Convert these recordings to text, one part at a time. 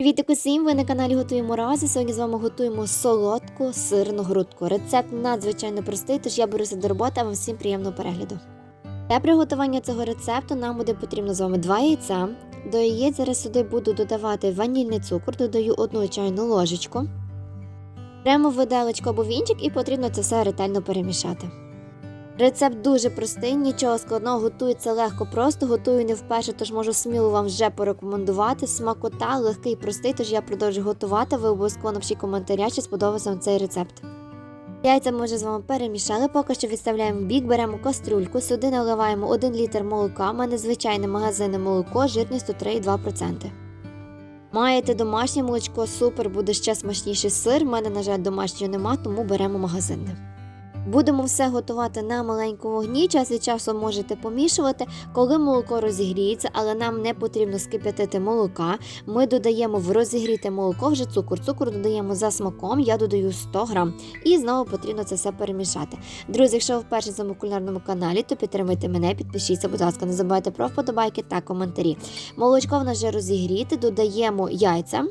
Привіт усім! Ви на каналі Готуємо Рази. Сьогодні з вами готуємо солодку сирну грудку. Рецепт надзвичайно простий, тож я беруся до роботи, а вам всім приємного перегляду. Для приготування цього рецепту нам буде потрібно з вами 2 яйця. До яєць зараз сюди буду додавати ванільний цукор, додаю 1 чайну ложечку. Беремо виделочку або вінчик і потрібно це все ретельно перемішати. Рецепт дуже простий, нічого складного, готується легко, просто готую не вперше, тож можу сміло вам вже порекомендувати. Смакота, легкий, і простий, тож я продовжу готувати. Ви обов'язково напишіть коментаря, чи сподобався вам цей рецепт. Яйця ми вже з вами перемішали, поки що відставляємо в бік, беремо каструльку, сюди наливаємо 1 літр молока, у мене звичайне магазинне молоко жирністю 3,2%. Маєте домашнє молочко, супер, буде ще смачніший сир. У мене, на жаль, домашнього нема, тому беремо магазинне. Будемо все готувати на маленькому вогні. Час від часу можете помішувати, коли молоко розігріється, але нам не потрібно скип'ятити молока. Ми додаємо в розігріте молоко вже цукор. Цукор додаємо за смаком, я додаю 100 грам. І знову потрібно це все перемішати. Друзі, якщо ви вперше цьому кулінарному каналі, то підтримуйте мене, підпишіться, будь ласка, не забувайте про вподобайки та коментарі. Молочко в нас вже розігріте, додаємо яйця.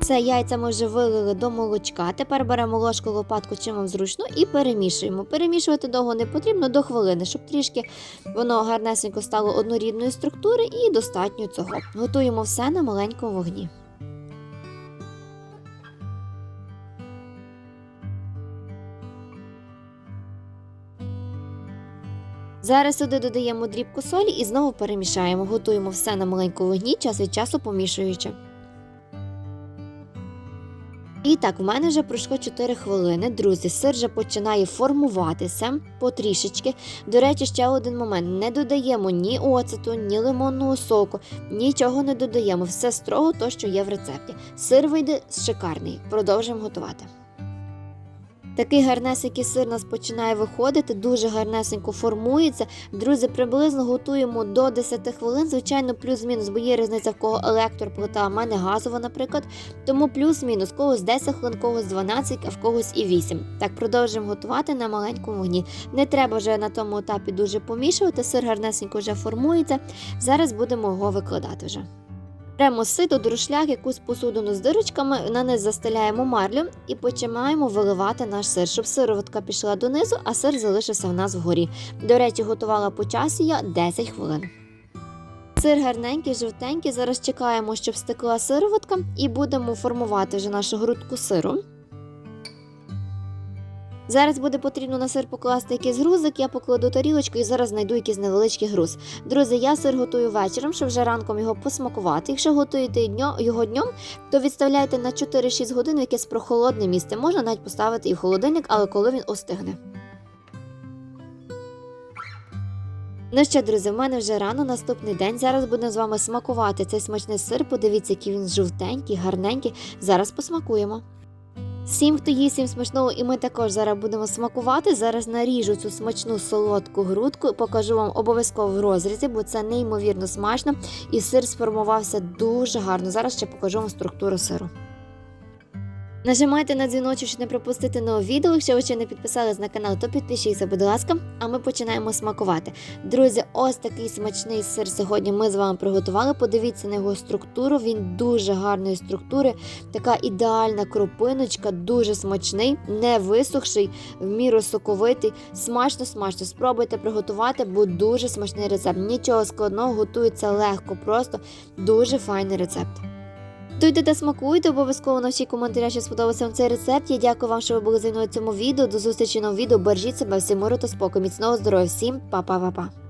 Все, яйця ми вже вилили до молочка. Тепер беремо ложку лопатку, чим вам зручно, і перемішуємо. Перемішувати довго не потрібно до хвилини, щоб трішки воно гарнесенько стало однорідної структури і достатньо цього. Готуємо все на маленькому вогні. Зараз сюди додаємо дрібку солі і знову перемішаємо. Готуємо все на маленькому вогні, час від часу помішуючи. І так, в мене вже пройшло 4 хвилини. Друзі, сир вже починає формуватися потрішечки. До речі, ще один момент: не додаємо ні оцету, ні лимонного соку, нічого не додаємо. Все строго то, що є в рецепті. Сир вийде шикарний. Продовжуємо готувати. Такий гарнесенький сир у нас починає виходити, дуже гарнесенько формується. Друзі, приблизно готуємо до 10 хвилин. Звичайно, плюс-мінус, бо є різниця в кого електроплита, а в мене газова, наприклад. Тому плюс-мінус, когось 10 хвилин, когось 12, а в когось і 8. Так, продовжуємо готувати на маленькому вогні. Не треба вже на тому етапі дуже помішувати, сир гарнесенько вже формується. Зараз будемо його викладати вже. Беремо сито, друшляк, якусь посудину з дирочками, на низ застеляємо марлю і починаємо виливати наш сир, щоб сироватка пішла донизу, а сир залишився в нас вгорі. До речі, готувала по часі я 10 хвилин. Сир гарненький, жовтенький. Зараз чекаємо, щоб стекла сироватка, і будемо формувати вже нашу грудку сиру. Зараз буде потрібно на сир покласти якийсь грузик, я покладу тарілочку і зараз знайду якийсь невеличкий груз. Друзі, я сир готую вечором, щоб вже ранком його посмакувати. Якщо готуєте його днем, то відставляйте на 4-6 годин в якесь прохолодне місце. Можна навіть поставити і в холодильник, але коли він остигне. Ну що, друзі, в мене вже рано наступний день. Зараз будемо з вами смакувати цей смачний сир. Подивіться, який він жовтенький, гарненький. Зараз посмакуємо. Всім, хто їсть, всім смачного, і ми також зараз будемо смакувати. Зараз наріжу цю смачну солодку грудку, покажу вам обов'язково в розрізі, бо це неймовірно смачно. І сир сформувався дуже гарно. Зараз ще покажу вам структуру сиру. Нажимайте на дзвіночок, щоб не пропустити нове відео. Якщо ви ще не підписались на канал, то підпишіться, будь ласка, а ми починаємо смакувати. Друзі, ось такий смачний сир сьогодні ми з вами приготували. Подивіться на його структуру. Він дуже гарної структури, така ідеальна кропиночка, дуже смачний, не висохший, в міру соковитий. Смачно, смачно. Спробуйте приготувати, бо дуже смачний рецепт. Нічого складного, готується легко, просто дуже файний рецепт. Готуйте та смакуйте, обов'язково навчіть коментаря, що сподобався вам цей рецепт. Я дякую вам, що ви були зі мною в цьому відео. До зустрічі на відео. Бережіть себе, всім миру та спокою. Міцного здоров'я всім, па-па-па-па.